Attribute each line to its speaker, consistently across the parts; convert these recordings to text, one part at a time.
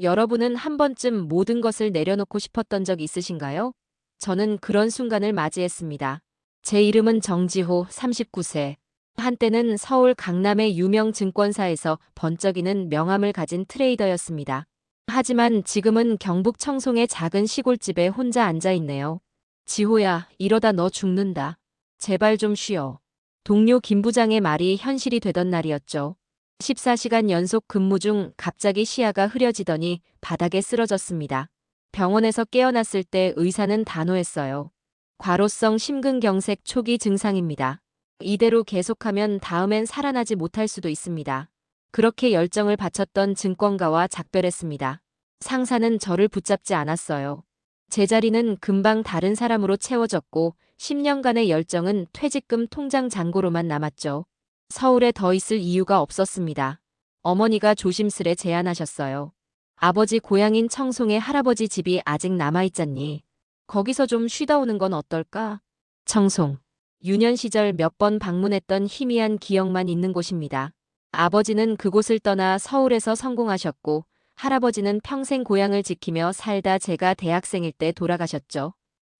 Speaker 1: 여러분은 한 번쯤 모든 것을 내려놓고 싶었던 적 있으신가요? 저는 그런 순간을 맞이했습니다. 제 이름은 정지호, 39세. 한때는 서울 강남의 유명 증권사에서 번쩍이는 명함을 가진 트레이더였습니다. 하지만 지금은 경북 청송의 작은 시골집에 혼자 앉아 있네요. 지호야, 이러다 너 죽는다. 제발 좀 쉬어. 동료 김 부장의 말이 현실이 되던 날이었죠. 14시간 연속 근무 중 갑자기 시야가 흐려지더니 바닥에 쓰러졌습니다. 병원에서 깨어났을 때 의사는 단호했어요. 과로성 심근경색 초기 증상입니다. 이대로 계속하면 다음엔 살아나지 못할 수도 있습니다. 그렇게 열정을 바쳤던 증권가와 작별했습니다. 상사는 저를 붙잡지 않았어요. 제자리는 금방 다른 사람으로 채워졌고 10년간의 열정은 퇴직금 통장 잔고로만 남았죠. 서울에 더 있을 이유가 없었습니다. 어머니가 조심스레 제안하셨어요. 아버지 고향인 청송의 할아버지 집이 아직 남아있잖니. 거기서 좀 쉬다 오는 건 어떨까? 청송. 유년 시절 몇 번 방문했던 희미한 기억만 있는 곳입니다. 아버지는 그곳을 떠나 서울에서 성공하셨고 할아버지는 평생 고향을 지키며 살다 제가 대학생일 때 돌아가셨죠.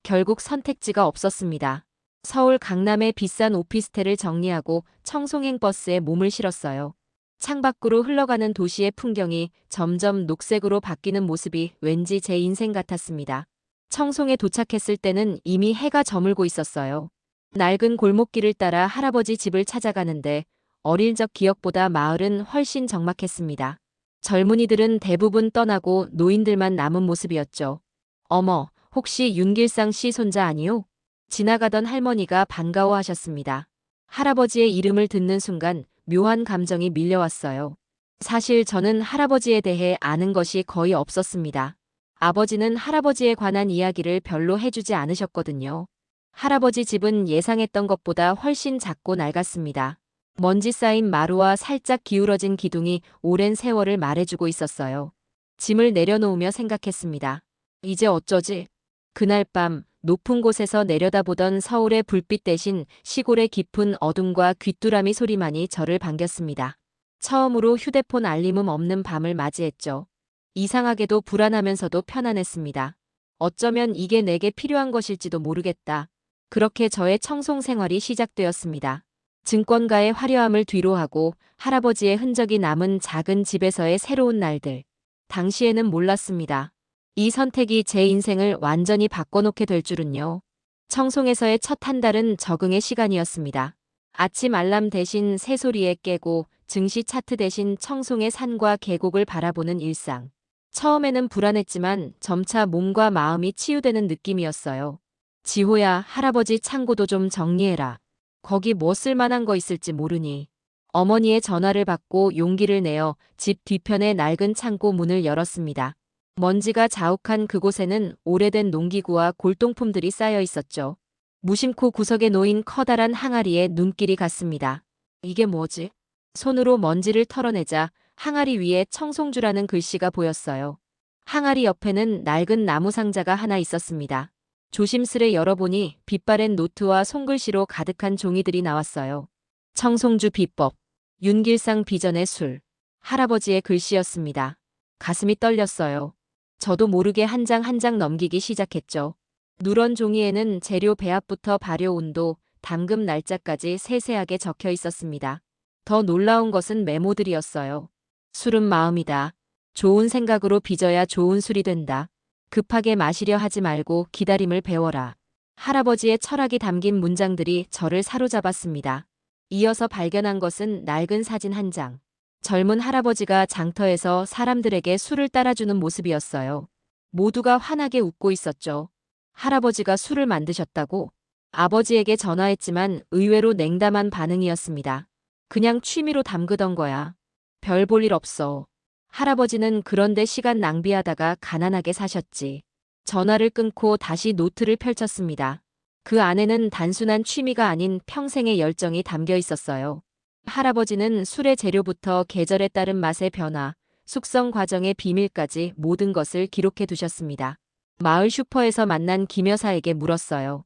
Speaker 1: 결국 선택지가 없었습니다. 서울 강남의 비싼 오피스텔을 정리하고 청송행 버스에 몸을 실었어요. 창밖으로 흘러가는 도시의 풍경이 점점 녹색으로 바뀌는 모습이 왠지 제 인생 같았습니다. 청송에 도착했을 때는 이미 해가 저물고 있었어요. 낡은 골목길을 따라 할아버지 집을 찾아가는데 어릴 적 기억보다 마을은 훨씬 적막했습니다. 젊은이들은 대부분 떠나고 노인들만 남은 모습이었죠. 어머, 혹시 윤길상 씨 손자 아니요? 지나가던 할머니가 반가워하셨습니다. 할아버지의 이름을 듣는 순간 묘한 감정이 밀려왔어요. 사실 저는 할아버지에 대해 아는 것이 거의 없었습니다. 아버지는 할아버지에 관한 이야기를 별로 해주지 않으셨거든요. 할아버지 집은 예상했던 것보다 훨씬 작고 낡았습니다. 먼지 쌓인 마루와 살짝 기울어진 기둥이 오랜 세월을 말해주고 있었어요. 짐을 내려놓으며 생각했습니다. 이제 어쩌지? 그날 밤 높은 곳에서 내려다보던 서울의 불빛 대신 시골의 깊은 어둠과 귀뚜라미 소리만이 저를 반겼습니다. 처음으로 휴대폰 알림음 없는 밤을 맞이했죠. 이상하게도 불안하면서도 편안했습니다. 어쩌면 이게 내게 필요한 것일지도 모르겠다. 그렇게 저의 청송 생활이 시작되었습니다. 증권가의 화려함을 뒤로하고 할아버지의 흔적이 남은 작은 집에서의 새로운 날들. 당시에는 몰랐습니다. 이 선택이 제 인생을 완전히 바꿔놓게 될 줄은요. 청송에서의 첫 한 달은 적응의 시간이었습니다. 아침 알람 대신 새소리에 깨고 증시 차트 대신 청송의 산과 계곡을 바라보는 일상. 처음에는 불안했지만 점차 몸과 마음이 치유되는 느낌이었어요. 지호야, 할아버지 창고도 좀 정리해라. 거기 뭐 쓸만한 거 있을지 모르니. 어머니의 전화를 받고 용기를 내어 집 뒤편의 낡은 창고 문을 열었습니다. 먼지가 자욱한 그곳에는 오래된 농기구와 골동품들이 쌓여 있었죠. 무심코 구석에 놓인 커다란 항아리에 눈길이 갔습니다. 이게 뭐지? 손으로 먼지를 털어내자 항아리 위에 청송주라는 글씨가 보였어요. 항아리 옆에는 낡은 나무 상자가 하나 있었습니다. 조심스레 열어보니 빛바랜 노트와 손글씨로 가득한 종이들이 나왔어요. 청송주 비법, 윤길상 비전의 술, 할아버지의 글씨였습니다. 가슴이 떨렸어요. 저도 모르게 한장 한장 넘기기 시작했죠. 누런 종이에는 재료 배합부터 발효 온도, 담금 날짜까지 세세하게 적혀 있었습니다. 더 놀라운 것은 메모들이었어요. 술은 마음이다. 좋은 생각으로 빚어야 좋은 술이 된다. 급하게 마시려 하지 말고 기다림을 배워라. 할아버지의 철학이 담긴 문장들이 저를 사로잡았습니다. 이어서 발견한 것은 낡은 사진 한 장. 젊은 할아버지가 장터에서 사람들에게 술을 따라주는 모습이었어요. 모두가 환하게 웃고 있었죠. 할아버지가 술을 만드셨다고? 아버지에게 전화했지만 의외로 냉담한 반응이었습니다. 그냥 취미로 담그던 거야. 별 볼 일 없어. 할아버지는 그런데 시간 낭비하다가 가난하게 사셨지. 전화를 끊고 다시 노트를 펼쳤습니다. 그 안에는 단순한 취미가 아닌 평생의 열정이 담겨 있었어요. 할아버지는 술의 재료부터 계절에 따른 맛의 변화, 숙성 과정의 비밀까지 모든 것을 기록해 두셨습니다. 마을 슈퍼에서 만난 김 여사에게 물었어요.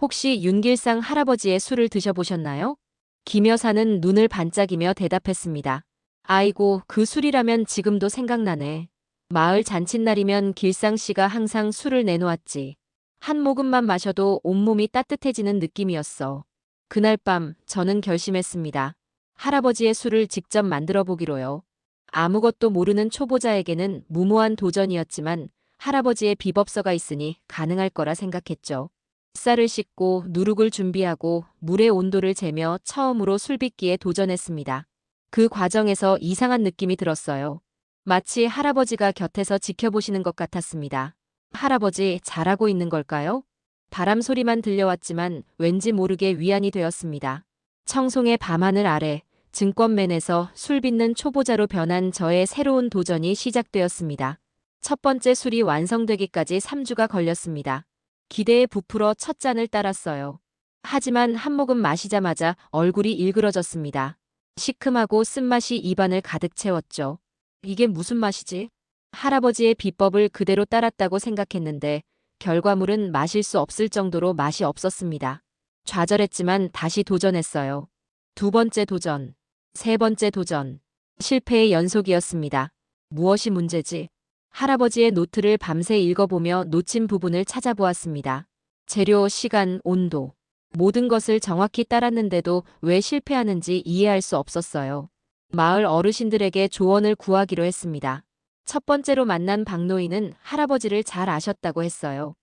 Speaker 1: 혹시 윤길상 할아버지의 술을 드셔보셨나요? 김 여사는 눈을 반짝이며 대답했습니다. 아이고, 그 술이라면 지금도 생각나네. 마을 잔칫날이면 길상 씨가 항상 술을 내놓았지. 한 모금만 마셔도 온몸이 따뜻해지는 느낌이었어. 그날 밤 저는 결심했습니다. 할아버지의 술을 직접 만들어 보기로요. 아무것도 모르는 초보자에게는 무모한 도전이었지만 할아버지의 비법서가 있으니 가능할 거라 생각했죠. 쌀을 씻고 누룩을 준비하고 물의 온도를 재며 처음으로 술 빚기에 도전했습니다. 그 과정에서 이상한 느낌이 들었어요. 마치 할아버지가 곁에서 지켜보시는 것 같았습니다. 할아버지 잘하고 있는 걸까요? 바람 소리만 들려왔지만 왠지 모르게 위안이 되었습니다. 청송의 밤하늘 아래 증권맨에서 술 빚는 초보자로 변한 저의 새로운 도전이 시작되었습니다. 첫 번째 술이 완성되기까지 3주가 걸렸습니다. 기대에 부풀어 첫 잔을 따랐어요. 하지만 한 모금 마시자마자 얼굴이 일그러졌습니다. 시큼하고 쓴맛이 입안을 가득 채웠죠. 이게 무슨 맛이지? 할아버지의 비법을 그대로 따랐다고 생각했는데 결과물은 마실 수 없을 정도로 맛이 없었습니다. 좌절했지만 다시 도전했어요. 두 번째 도전, 세 번째 도전. 실패의 연속이었습니다. 무엇이 문제지? 할아버지의 노트를 밤새 읽어보며 놓친 부분을 찾아보았습니다. 재료, 시간, 온도. 모든 것을 정확히 따랐는데도 왜 실패하는지 이해할 수 없었어요. 마을 어르신들에게 조언을 구하기로 했습니다. 첫 번째로 만난 박노인은 할아버지를 잘 아셨다고 했어요.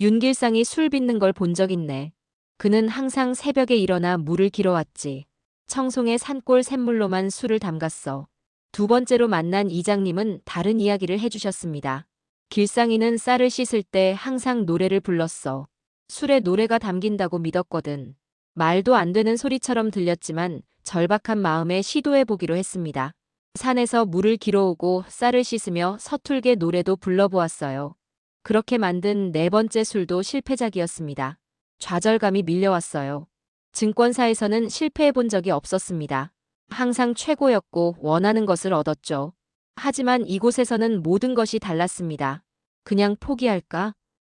Speaker 1: 윤길상이 술 빚는 걸 본 적 있네. 그는 항상 새벽에 일어나 물을 길어왔지. 청송의 산골 샘물로만 술을 담갔어. 두 번째로 만난 이장님은 다른 이야기를 해주셨습니다. 길상이는 쌀을 씻을 때 항상 노래를 불렀어. 술에 노래가 담긴다고 믿었거든. 말도 안 되는 소리처럼 들렸지만 절박한 마음에 시도해보기로 했습니다. 산에서 물을 길어오고 쌀을 씻으며 서툴게 노래도 불러보았어요. 그렇게 만든 네 번째 술도 실패작이었습니다. 좌절감이 밀려왔어요. 증권사에서는 실패해 본 적이 없었습니다. 항상 최고였고 원하는 것을 얻었죠. 하지만 이곳에서는 모든 것이 달랐습니다. 그냥 포기할까?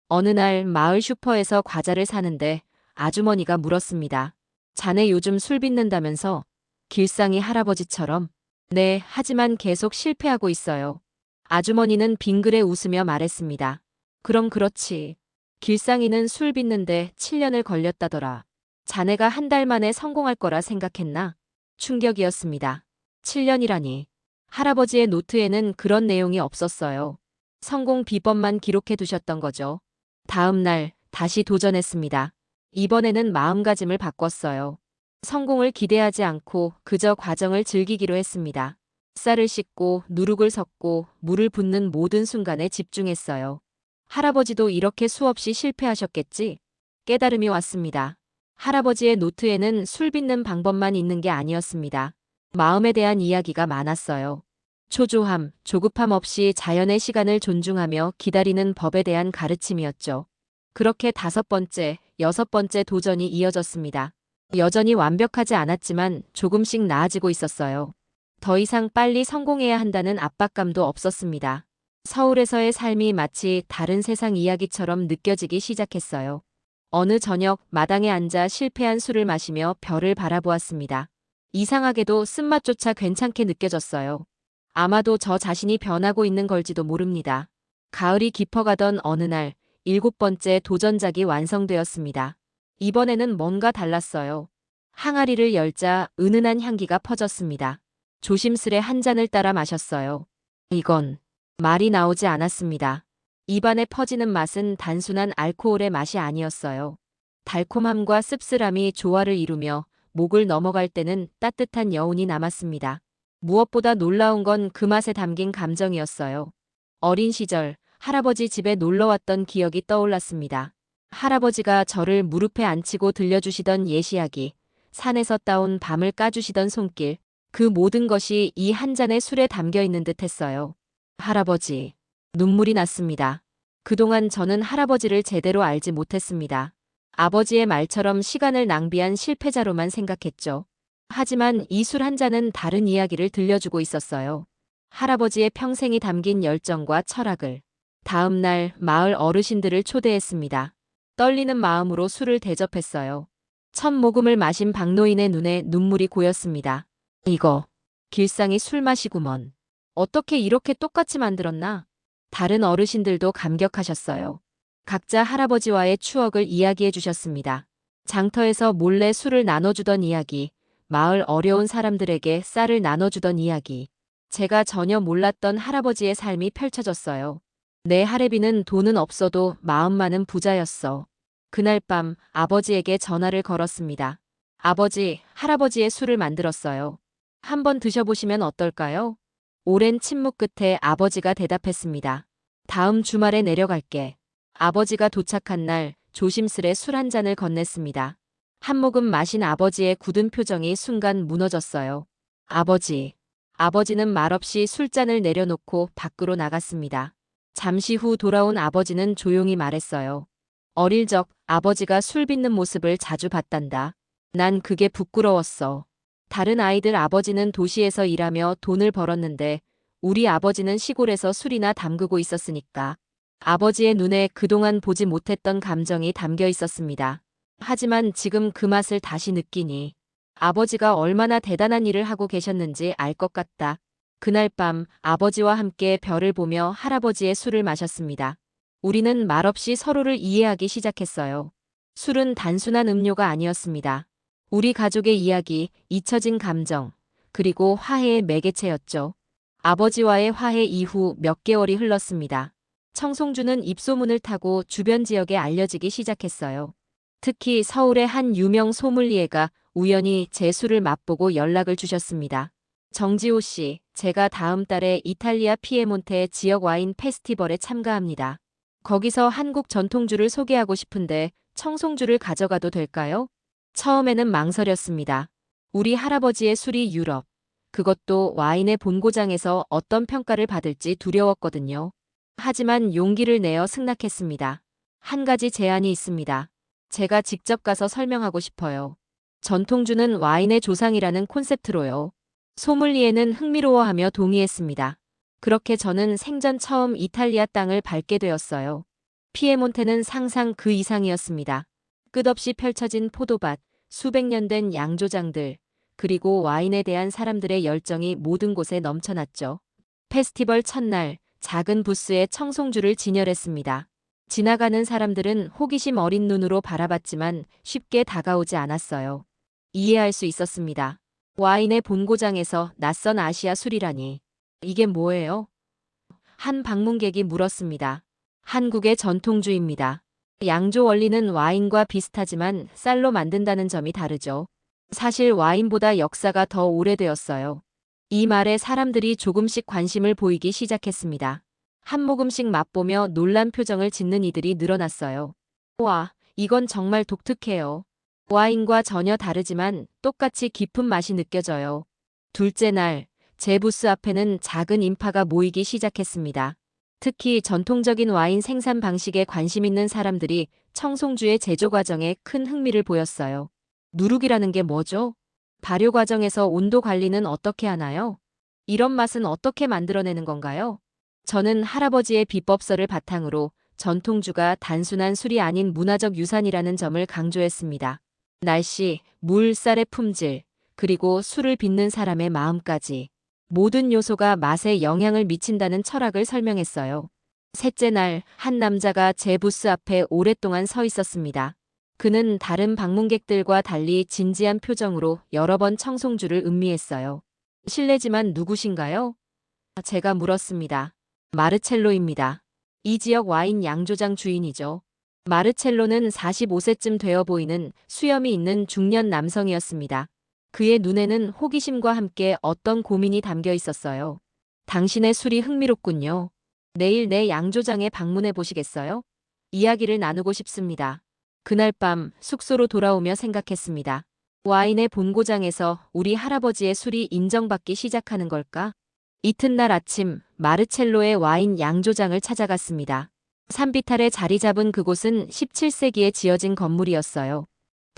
Speaker 1: 어느 날 마을 슈퍼에서 과자를 사는데 아주머니가 물었습니다. 자네 요즘 술 빚는다면서? 길상이 할아버지처럼? 네, 하지만 계속 실패하고 있어요. 아주머니는 빙그레 웃으며 말했습니다. 그럼 그렇지. 길상이는 술 빚는데 7년을 걸렸다더라. 자네가 한 달 만에 성공할 거라 생각했나? 충격이었습니다. 7년이라니. 할아버지의 노트에는 그런 내용이 없었어요. 성공 비법만 기록해 두셨던 거죠. 다음 날 다시 도전했습니다. 이번에는 마음가짐을 바꿨어요. 성공을 기대하지 않고 그저 과정을 즐기기로 했습니다. 쌀을 씻고 누룩을 섞고 물을 붓는 모든 순간에 집중했어요. 할아버지도 이렇게 수없이 실패하셨겠지? 깨달음이 왔습니다. 할아버지의 노트에는 술 빚는 방법만 있는 게 아니었습니다. 마음에 대한 이야기가 많았어요. 초조함, 조급함 없이 자연의 시간을 존중하며 기다리는 법에 대한 가르침이었죠. 그렇게 다섯 번째, 여섯 번째 도전이 이어졌습니다. 여전히 완벽하지 않았지만 조금씩 나아지고 있었어요. 더 이상 빨리 성공해야 한다는 압박감도 없었습니다. 서울에서의 삶이 마치 다른 세상 이야기처럼 느껴지기 시작했어요. 어느 저녁 마당에 앉아 실패한 술을 마시며 별을 바라보았습니다. 이상하게도 쓴맛조차 괜찮게 느껴졌어요. 아마도 저 자신이 변하고 있는 걸지도 모릅니다. 가을이 깊어가던 어느 날 일곱 번째 도전작이 완성되었습니다. 이번에는 뭔가 달랐어요. 항아리를 열자 은은한 향기가 퍼졌습니다. 조심스레 한 잔을 따라 마셨어요. 이건 말이 나오지 않았습니다. 입안에 퍼지는 맛은 단순한 알코올의 맛이 아니었어요. 달콤함과 씁쓸함이 조화를 이루며 목을 넘어갈 때는 따뜻한 여운이 남았습니다. 무엇보다 놀라운 건 그 맛에 담긴 감정이었어요. 어린 시절 할아버지 집에 놀러 왔던 기억이 떠올랐습니다. 할아버지가 저를 무릎에 앉히고 들려주시던 예시야기, 산에서 따온 밤을 까주시던 손길, 그 모든 것이 이 한 잔의 술에 담겨 있는 듯 했어요. 할아버지. 눈물이 났습니다. 그동안 저는 할아버지를 제대로 알지 못했습니다. 아버지의 말처럼 시간을 낭비한 실패자로만 생각했죠. 하지만 이 술 한 잔은 다른 이야기를 들려주고 있었어요. 할아버지의 평생이 담긴 열정과 철학을. 다음 날 마을 어르신들을 초대했습니다. 떨리는 마음으로 술을 대접했어요. 첫 모금을 마신 박노인의 눈에 눈물이 고였습니다. 이거, 길상이 술 마시구먼. 어떻게 이렇게 똑같이 만들었나? 다른 어르신들도 감격하셨어요. 각자 할아버지와의 추억을 이야기해 주셨습니다. 장터에서 몰래 술을 나눠주던 이야기, 마을 어려운 사람들에게 쌀을 나눠주던 이야기, 제가 전혀 몰랐던 할아버지의 삶이 펼쳐졌어요. 내 할애비는 돈은 없어도 마음만은 부자였어. 그날 밤 아버지에게 전화를 걸었습니다. 아버지, 할아버지의 술을 만들었어요. 한번 드셔보시면 어떨까요? 오랜 침묵 끝에 아버지가 대답했습니다. 다음 주말에 내려갈게. 아버지가 도착한 날 조심스레 술 한 잔을 건넸습니다. 한 모금 마신 아버지의 굳은 표정이 순간 무너졌어요. 아버지. 아버지는 말없이 술잔을 내려놓고 밖으로 나갔습니다. 잠시 후 돌아온 아버지는 조용히 말했어요. 어릴 적 아버지가 술 빚는 모습을 자주 봤단다. 난 그게 부끄러웠어. 다른 아이들 아버지는 도시에서 일하며 돈을 벌었는데 우리 아버지는 시골에서 술이나 담그고 있었으니까. 아버지의 눈에 그동안 보지 못했던 감정이 담겨 있었습니다. 하지만 지금 그 맛을 다시 느끼니 아버지가 얼마나 대단한 일을 하고 계셨는지 알 것 같다. 그날 밤 아버지와 함께 별을 보며 할아버지의 술을 마셨습니다. 우리는 말없이 서로를 이해하기 시작했어요. 술은 단순한 음료가 아니었습니다. 우리 가족의 이야기, 잊혀진 감정, 그리고 화해의 매개체였죠. 아버지와의 화해 이후 몇 개월이 흘렀습니다. 청송주는 입소문을 타고 주변 지역에 알려지기 시작했어요. 특히 서울의 한 유명 소믈리에가 우연히 제 술을 맛보고 연락을 주셨습니다. 정지호 씨, 제가 다음 달에 이탈리아 피에몬테 지역 와인 페스티벌에 참가합니다. 거기서 한국 전통주를 소개하고 싶은데 청송주를 가져가도 될까요? 처음에는 망설였습니다. 우리 할아버지의 술이 유럽, 그것도 와인의 본고장에서 어떤 평가를 받을지 두려웠거든요. 하지만 용기를 내어 승낙했습니다. 한 가지 제안이 있습니다. 제가 직접 가서 설명하고 싶어요. 전통주는 와인의 조상이라는 콘셉트로요. 소믈리에는 흥미로워하며 동의했습니다. 그렇게 저는 생전 처음 이탈리아 땅을 밟게 되었어요. 피에몬테는 상상 그 이상이었습니다. 끝없이 펼쳐진 포도밭, 수백 년 된 양조장들, 그리고 와인에 대한 사람들의 열정이 모든 곳에 넘쳐났죠. 페스티벌 첫날, 작은 부스에 청송주를 진열했습니다. 지나가는 사람들은 호기심 어린 눈으로 바라봤지만 쉽게 다가오지 않았어요. 이해할 수 있었습니다. 와인의 본고장에서 낯선 아시아 술이라니. 이게 뭐예요? 한 방문객이 물었습니다. 한국의 전통주입니다. 양조 원리는 와인과 비슷하지만 쌀로 만든다는 점이 다르죠. 사실 와인보다 역사가 더 오래되었어요. 이 말에 사람들이 조금씩 관심을 보이기 시작했습니다. 한 모금씩 맛보며 놀란 표정을 짓는 이들이 늘어났어요. 와, 이건 정말 독특해요. 와인과 전혀 다르지만 똑같이 깊은 맛이 느껴져요. 둘째 날, 제 부스 앞에는 작은 인파가 모이기 시작했습니다. 특히 전통적인 와인 생산 방식에 관심 있는 사람들이 청송주의 제조 과정에 큰 흥미를 보였어요. 누룩이라는 게 뭐죠? 발효 과정에서 온도 관리는 어떻게 하나요? 이런 맛은 어떻게 만들어내는 건가요? 저는 할아버지의 비법서를 바탕으로 전통주가 단순한 술이 아닌 문화적 유산이라는 점을 강조했습니다. 날씨, 물, 쌀의 품질, 그리고 술을 빚는 사람의 마음까지 모든 요소가 맛에 영향을 미친다는 철학을 설명했어요. 셋째 날, 한 남자가 제 부스 앞에 오랫동안 서 있었습니다. 그는 다른 방문객들과 달리 진지한 표정으로 여러 번 청송주를 음미했어요. 실례지만 누구신가요? 제가 물었습니다. 마르첼로입니다. 이 지역 와인 양조장 주인이죠. 마르첼로는 45세쯤 되어 보이는 수염이 있는 중년 남성이었습니다. 그의 눈에는 호기심과 함께 어떤 고민이 담겨 있었어요. 당신의 술이 흥미롭군요. 내일 내 양조장에 방문해 보시겠어요? 이야기를 나누고 싶습니다. 그날 밤 숙소로 돌아오며 생각했습니다. 와인의 본고장에서 우리 할아버지의 술이 인정받기 시작하는 걸까? 이튿날 아침 마르첼로의 와인 양조장을 찾아갔습니다. 산비탈에 자리 잡은 그곳은 17세기에 지어진 건물이었어요.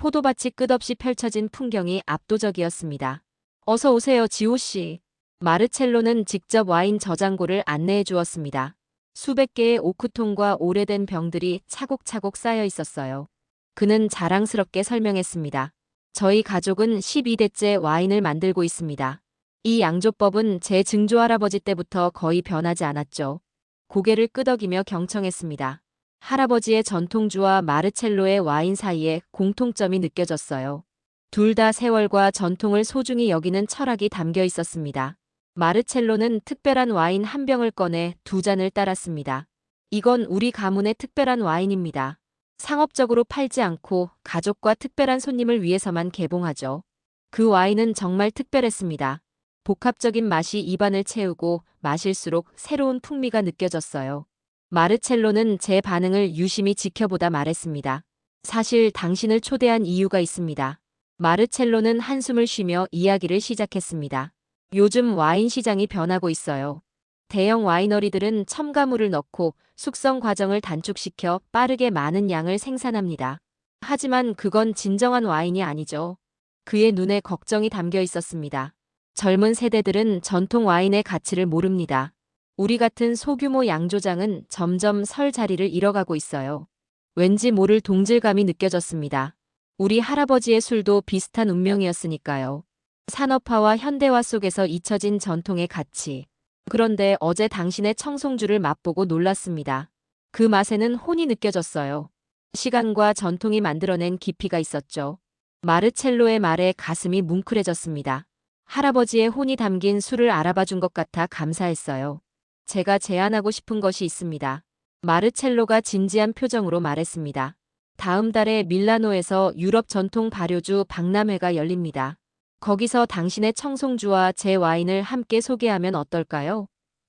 Speaker 1: 포도밭이 끝없이 펼쳐진 풍경이 압도적이었습니다. 어서 오세요, 지호 씨. 마르첼로는 직접 와인 저장고를 안내해 주었습니다. 수백 개의 오크통과 오래된 병들이 차곡차곡 쌓여 있었어요. 그는 자랑스럽게 설명했습니다. 저희 가족은 12대째 와인을 만들고 있습니다. 이 양조법은 제 증조할아버지 때부터 거의 변하지 않았죠. 고개를 끄덕이며 경청했습니다. 할아버지의 전통주와 마르첼로의 와인 사이에 공통점이 느껴졌어요. 둘 다 세월과 전통을 소중히 여기는 철학이 담겨 있었습니다. 마르첼로는 특별한 와인 한 병을 꺼내 두 잔을 따랐습니다. 이건 우리 가문의 특별한 와인입니다. 상업적으로 팔지 않고 가족과 특별한 손님을 위해서만 개봉하죠. 그 와인은 정말 특별했습니다. 복합적인 맛이 입안을 채우고 마실수록 새로운 풍미가 느껴졌어요. 마르첼로는 제 반응을 유심히 지켜보다 말했습니다. 사실 당신을 초대한 이유가 있습니다. 마르첼로는 한숨을 쉬며 이야기를 시작했습니다. 요즘 와인 시장이 변하고 있어요. 대형 와이너리들은 첨가물을 넣고 숙성 과정을 단축시켜 빠르게 많은 양을 생산합니다. 하지만 그건 진정한 와인이 아니죠. 그의 눈에 걱정이 담겨 있었습니다. 젊은 세대들은 전통 와인의 가치를 모릅니다. 우리 같은 소규모 양조장은 점점 설 자리를 잃어가고 있어요. 왠지 모를 동질감이 느껴졌습니다. 우리 할아버지의 술도 비슷한 운명이었으니까요. 산업화와 현대화 속에서 잊혀진 전통의 가치. 그런데 어제 당신의 청송주를 맛보고 놀랐습니다. 그 맛에는 혼이 느껴졌어요. 시간과 전통이 만들어낸 깊이가 있었죠. 마르첼로의 말에 가슴이 뭉클해졌습니다. 할아버지의 혼이 담긴 술을 알아봐 준 것 같아 감사했어요. 제가 제안하고 싶은 것이 있습니다. 마르첼로가 진지한 표정으로 말했습니다. 다음 달에 밀라노에서 유럽 전통 발효주 박람회가 열립니다. 거기서 당신의 청송주와 제 와인을 함께 소개하면 어떨까요?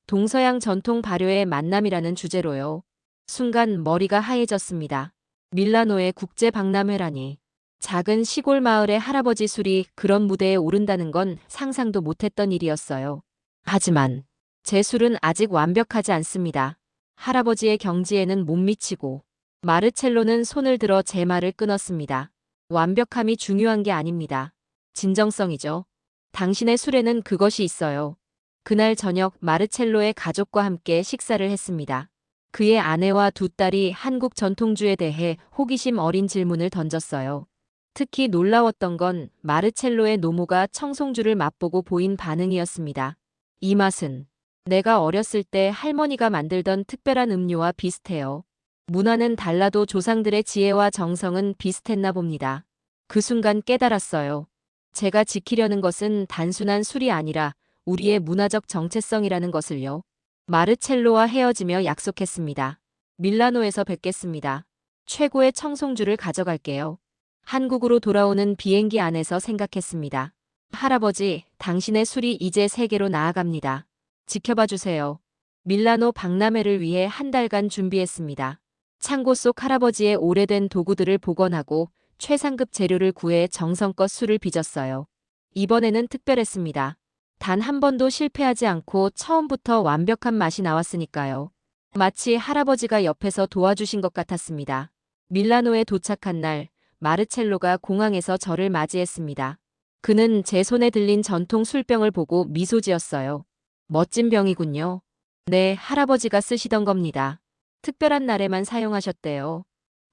Speaker 1: 동서양 전통 발효의 만남이라는 주제로요. 순간 머리가 하얘졌습니다. 밀라노의 국제 박람회라니. 작은 시골 마을의 할아버지 술이 그런 무대에 오른다는 건 상상도 못했던 일이었어요. 하지만 제 술은 아직 완벽하지 않습니다. 할아버지의 경지에는 못 미치고 마르첼로는 손을 들어 제 말을 끊었습니다. 완벽함이 중요한 게 아닙니다. 진정성이죠. 당신의 술에는 그것이 있어요. 그날 저녁 마르첼로의 가족과 함께 식사를 했습니다. 그의 아내와 두 딸이 한국 전통주에 대해 호기심 어린 질문을 던졌어요. 특히 놀라웠던 건 마르첼로의 노모가 청송주를 맛보고 보인 반응이었습니다. 이 맛은 내가 어렸을 때 할머니가 만들던 특별한 음료와 비슷해요. 문화는 달라도 조상들의 지혜와 정성은 비슷했나 봅니다. 그 순간 깨달았어요. 제가 지키려는 것은 단순한 술이 아니라 우리의 문화적 정체성이라는 것을요. 마르첼로와 헤어지며 약속했습니다. 밀라노에서 뵙겠습니다. 최고의 청송주를 가져갈게요. 한국으로 돌아오는 비행기 안에서 생각했습니다. 할아버지, 당신의 술이 이제 세계로 나아갑니다. 지켜봐 주세요. 밀라노 박람회를 위해 한 달간 준비했습니다. 창고 속 할아버지의 오래된 도구들을 복원하고 최상급 재료를 구해 정성껏 술을 빚었어요. 이번에는 특별했습니다. 단 한 번도 실패하지 않고 처음부터 완벽한 맛이 나왔으니까요. 마치 할아버지가 옆에서 도와주신 것 같았습니다. 밀라노에 도착한 날, 마르첼로가 공항에서 저를 맞이했습니다. 그는 제 손에 들린 전통 술병을 보고 미소 지었어요. 멋진 병이군요. 네, 할아버지가 쓰시던 겁니다. 특별한 날에만 사용하셨대요.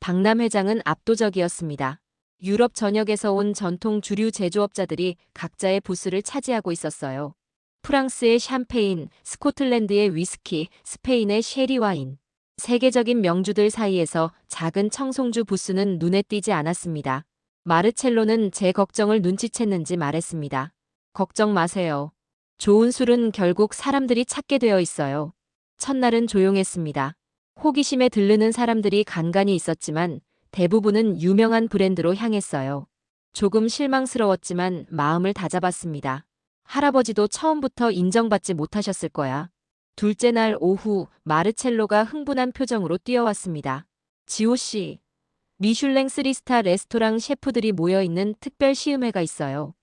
Speaker 1: 박람 회장은 압도적이었습니다. 유럽 전역에서 온 전통 주류 제조업자들이 각자의 부스를 차지하고 있었어요. 프랑스의 샴페인, 스코틀랜드의 위스키, 스페인의 쉐리 와인. 세계적인 명주들 사이에서 작은 청송주 부스는 눈에 띄지 않았습니다. 마르첼로는 제 걱정을 눈치챘는지 말했습니다. 걱정 마세요. 좋은 술은 결국 사람들이 찾게 되어 있어요. 첫날은 조용했습니다. 호기심에 들르는 사람들이 간간히 있었지만 대부분은 유명한 브랜드로 향했어요. 조금 실망스러웠지만 마음을 다잡았습니다. 할아버지도 처음부터 인정받지 못하셨을 거야. 둘째 날 오후 마르첼로가 흥분한 표정으로 뛰어왔습니다. 지호 씨, 미슐랭 3스타 레스토랑 셰프들이 모여있는 특별 시음회가 있어요.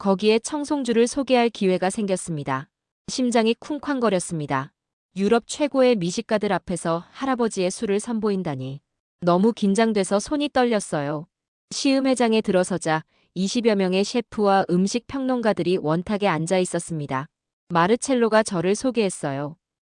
Speaker 1: 거기에 청송주를 소개할 기회가 생겼습니다. 심장이 쿵쾅거렸습니다. 유럽 최고의 미식가들 앞에서 할아버지의 술을 선보인다니. 너무 긴장돼서 손이 떨렸어요. 시음회장에 들어서자 20여 명의 셰프와 음식 평론가들이 원탁에 앉아 있었습니다. 마르첼로가 저를 소개했어요.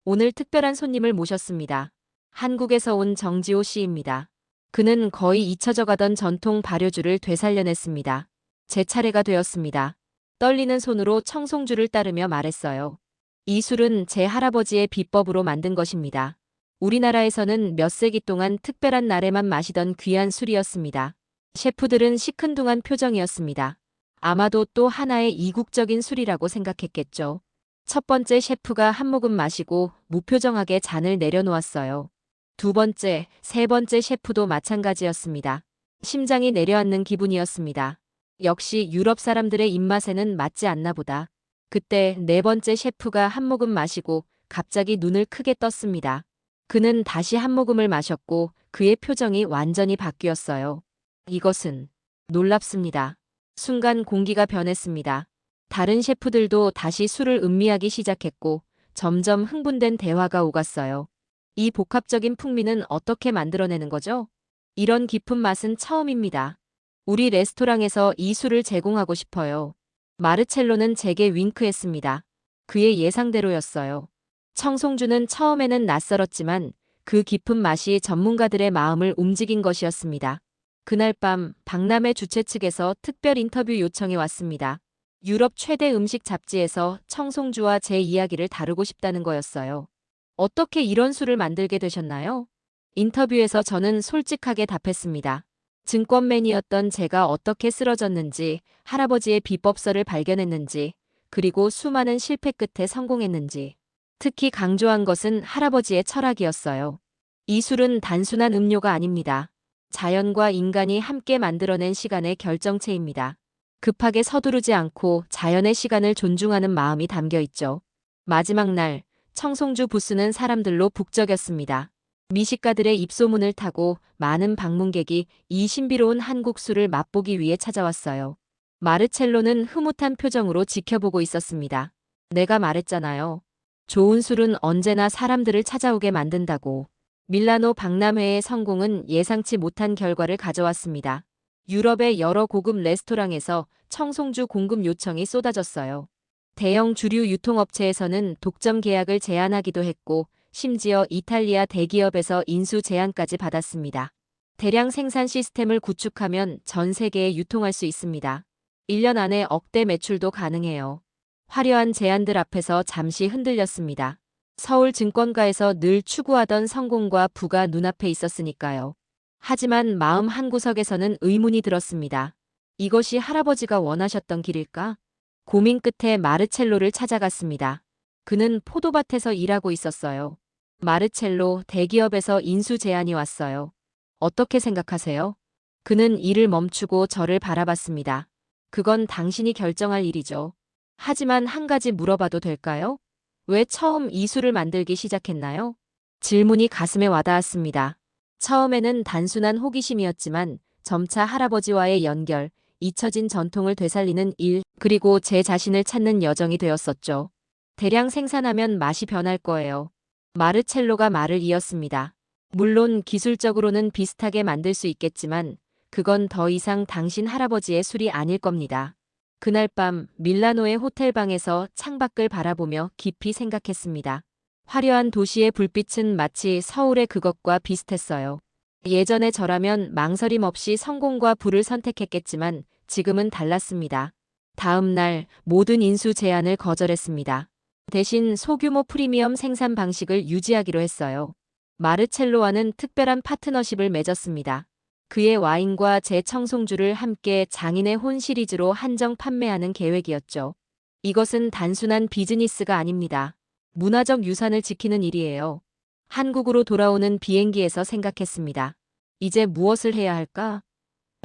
Speaker 1: 오늘 특별한 손님을 모셨습니다. 한국에서 온 정지호 씨입니다. 그는 거의 잊혀져 가던 전통 발효주를 되살려냈습니다. 제 차례가 되었습니다. 떨리는 손으로 청송주를 따르며 말했어요. 이 술은 제 할아버지의 비법으로 만든 것입니다. 우리나라에서는 몇 세기 동안 특별한 날에만 마시던 귀한 술이었습니다. 셰프들은 시큰둥한 표정이었습니다. 아마도 또 하나의 이국적인 술이라고 생각했겠죠. 첫 번째 셰프가 한 모금 마시고 무표정하게 잔을 내려놓았어요. 두 번째, 세 번째 셰프도 마찬가지였습니다. 심장이 내려앉는 기분이었습니다. 역시 유럽 사람들의 입맛에는 맞지 않나 보다. 그때 네 번째 셰프가 한 모금 마시고 갑자기 눈을 크게 떴습니다. 그는 다시 한 모금을 마셨고 그의 표정이 완전히 바뀌었어요. 이것은 놀랍습니다. 순간 공기가 변했습니다. 다른 셰프들도 다시 술을 음미하기 시작했고 점점 흥분된 대화가 오갔어요. 이 복합적인 풍미는 어떻게 만들어내는 거죠? 이런 깊은 맛은 처음입니다. 우리 레스토랑에서 이 술을 제공하고 싶어요. 마르첼로는 제게 윙크했습니다. 그의 예상대로였어요. 청송주는 처음에는 낯설었지만 그 깊은 맛이 전문가들의 마음을 움직인 것이었습니다. 그날 밤 박람회 주최 측에서 특별 인터뷰 요청이 왔습니다. 유럽 최대 음식 잡지에서 청송주와 제 이야기를 다루고 싶다는 거였어요. 어떻게 이런 술을 만들게 되셨나요? 인터뷰에서 저는 솔직하게 답했습니다. 증권맨이었던 제가 어떻게 쓰러졌는지, 할아버지의 비법서를 발견했는지, 그리고 수많은 실패 끝에 성공했는지. 특히 강조한 것은 할아버지의 철학이었어요. 이 술은 단순한 음료가 아닙니다. 자연과 인간이 함께 만들어낸 시간의 결정체입니다. 급하게 서두르지 않고 자연의 시간을 존중하는 마음이 담겨 있죠. 마지막 날, 청송주 부스는 사람들로 북적였습니다. 미식가들의 입소문을 타고 많은 방문객이 이 신비로운 한국 술을 맛보기 위해 찾아왔어요. 마르첼로는 흐뭇한 표정으로 지켜보고 있었습니다. 내가 말했잖아요. 좋은 술은 언제나 사람들을 찾아오게 만든다고. 밀라노 박람회의 성공은 예상치 못한 결과를 가져왔습니다. 유럽의 여러 고급 레스토랑에서 청송주 공급 요청이 쏟아졌어요. 대형 주류 유통업체에서는 독점 계약을 제안하기도 했고 심지어 이탈리아 대기업에서 인수 제안까지 받았습니다. 대량 생산 시스템을 구축하면 전 세계에 유통할 수 있습니다. 1년 안에 억대 매출도 가능해요. 화려한 제안들 앞에서 잠시 흔들렸습니다. 서울 증권가에서 늘 추구하던 성공과 부가 눈앞에 있었으니까요. 하지만 마음 한구석에서는 의문이 들었습니다. 이것이 할아버지가 원하셨던 길일까? 고민 끝에 마르첼로를 찾아갔습니다. 그는 포도밭에서 일하고 있었어요. 마르첼로 대기업에서 인수 제안이 왔어요. 어떻게 생각하세요? 그는 일을 멈추고 저를 바라봤습니다. 그건 당신이 결정할 일이죠. 하지만 한 가지 물어봐도 될까요? 왜 처음 이 술을 만들기 시작했나요? 질문이 가슴에 와닿았습니다. 처음에는 단순한 호기심이었지만 점차 할아버지와의 연결, 잊혀진 전통을 되살리는 일, 그리고 제 자신을 찾는 여정이 되었었죠. 대량 생산하면 맛이 변할 거예요. 마르첼로가 말을 이었습니다. 물론 기술적으로는 비슷하게 만들 수 있겠지만 그건 더 이상 당신 할아버지의 술이 아닐 겁니다. 그날 밤 밀라노의 호텔방에서 창밖을 바라보며 깊이 생각했습니다. 화려한 도시의 불빛은 마치 서울의 그것과 비슷했어요. 예전에 저라면 망설임 없이 성공과 부를 선택했겠지만 지금은 달랐습니다. 다음 날 모든 인수 제안을 거절했습니다. 대신 소규모 프리미엄 생산 방식을 유지하기로 했어요. 마르첼로와는 특별한 파트너십을 맺었습니다. 그의 와인과 제 청송주를 함께 장인의 혼 시리즈로 한정 판매하는 계획이었죠. 이것은 단순한 비즈니스가 아닙니다. 문화적 유산을 지키는 일이에요. 한국으로 돌아오는 비행기에서 생각했습니다. 이제 무엇을 해야 할까?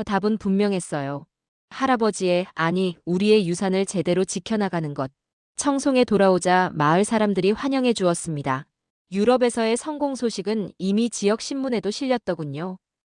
Speaker 1: 답은 분명했어요. 할아버지의, 아니, 우리의 유산을 제대로 지켜나가는 것. 청송에 돌아오자 마을 사람들이 환영해 주었습니다. 유럽에서의 성공 소식은 이미 지역 신문에도 실렸더군요.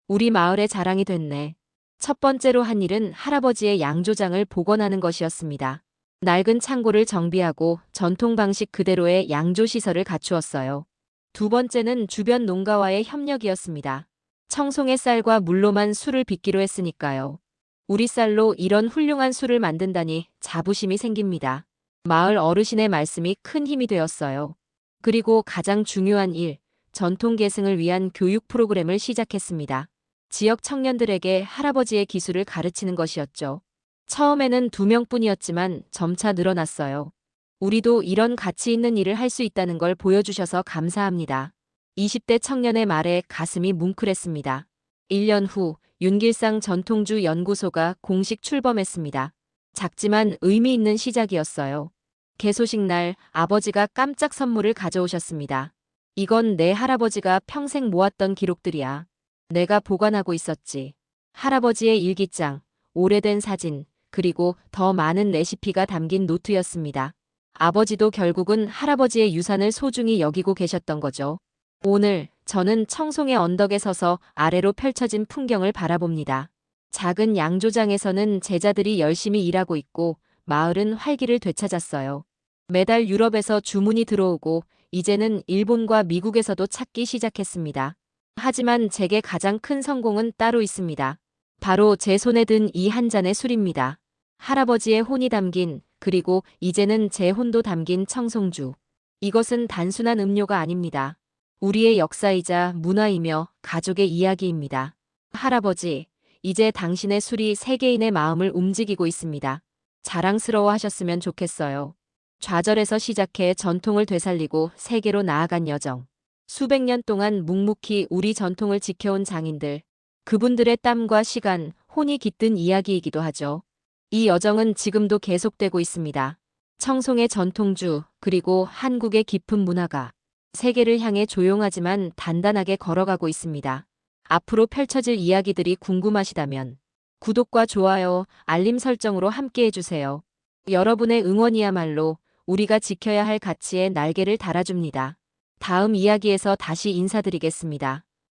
Speaker 1: 우리 마을의 자랑이 됐네. 첫 번째로 한 일은 할아버지의 양조장을 복원하는 것이었습니다. 낡은 창고를 정비하고 전통 방식 그대로의 양조 시설을 갖추었어요. 두 번째는 주변 농가와의 협력이었습니다. 청송의 쌀과 물로만 술을 빚기로 했으니까요. 우리 쌀로 이런 훌륭한 술을 만든다니 자부심이 생깁니다. 마을 어르신의 말씀이 큰 힘이 되었어요. 그리고 가장 중요한 일, 전통 계승을 위한 교육 프로그램을 시작했습니다. 지역 청년들에게 할아버지의 기술을 가르치는 것이었죠. 처음에는 두 명뿐이었지만 점차 늘어났어요. 우리도 이런 가치 있는 일을 할 수 있다는 걸 보여주셔서 감사합니다. 20대 청년의 말에 가슴이 뭉클했습니다. 1년 후 윤길상 전통주 연구소가 공식 출범했습니다. 작지만 의미 있는 시작이었어요. 개소식 날 아버지가 깜짝 선물을 가져오셨습니다. 이건 내 할아버지가 평생 모았던 기록들이야. 내가 보관하고 있었지. 할아버지의 일기장, 오래된 사진, 그리고 더 많은 레시피가 담긴 노트였습니다. 아버지도 결국은 할아버지의 유산을 소중히 여기고 계셨던 거죠. 오늘 저는 청송의 언덕에 서서 아래로 펼쳐진 풍경을 바라봅니다. 작은 양조장에서는 제자들이 열심히 일하고 있고 마을은 활기를 되찾았어요. 매달 유럽에서 주문이 들어오고 이제는 일본과 미국에서도 찾기 시작했습니다. 하지만 제게 가장 큰 성공은 따로 있습니다. 바로 제 손에 든 이 한 잔의 술입니다. 할아버지의 혼이 담긴 그리고 이제는 제 혼도 담긴 청송주. 이것은 단순한 음료가 아닙니다. 우리의 역사이자 문화이며 가족의 이야기입니다. 할아버지, 이제 당신의 술이 세계인의 마음을 움직이고 있습니다. 자랑스러워 하셨으면 좋겠어요. 좌절에서 시작해 전통을 되살리고 세계로 나아간 여정. 수백 년 동안 묵묵히 우리 전통을 지켜온 장인들. 그분들의 땀과 시간, 혼이 깃든 이야기이기도 하죠. 이 여정은 지금도 계속되고 있습니다. 청송의 전통주, 그리고 한국의 깊은 문화가 세계를 향해 조용하지만 단단하게 걸어가고 있습니다. 앞으로 펼쳐질 이야기들이 궁금하시다면 구독과 좋아요, 알림 설정으로 함께 해주세요. 여러분의 응원이야말로 우리가 지켜야 할 가치의 날개를 달아줍니다. 다음 이야기에서 다시 인사드리겠습니다.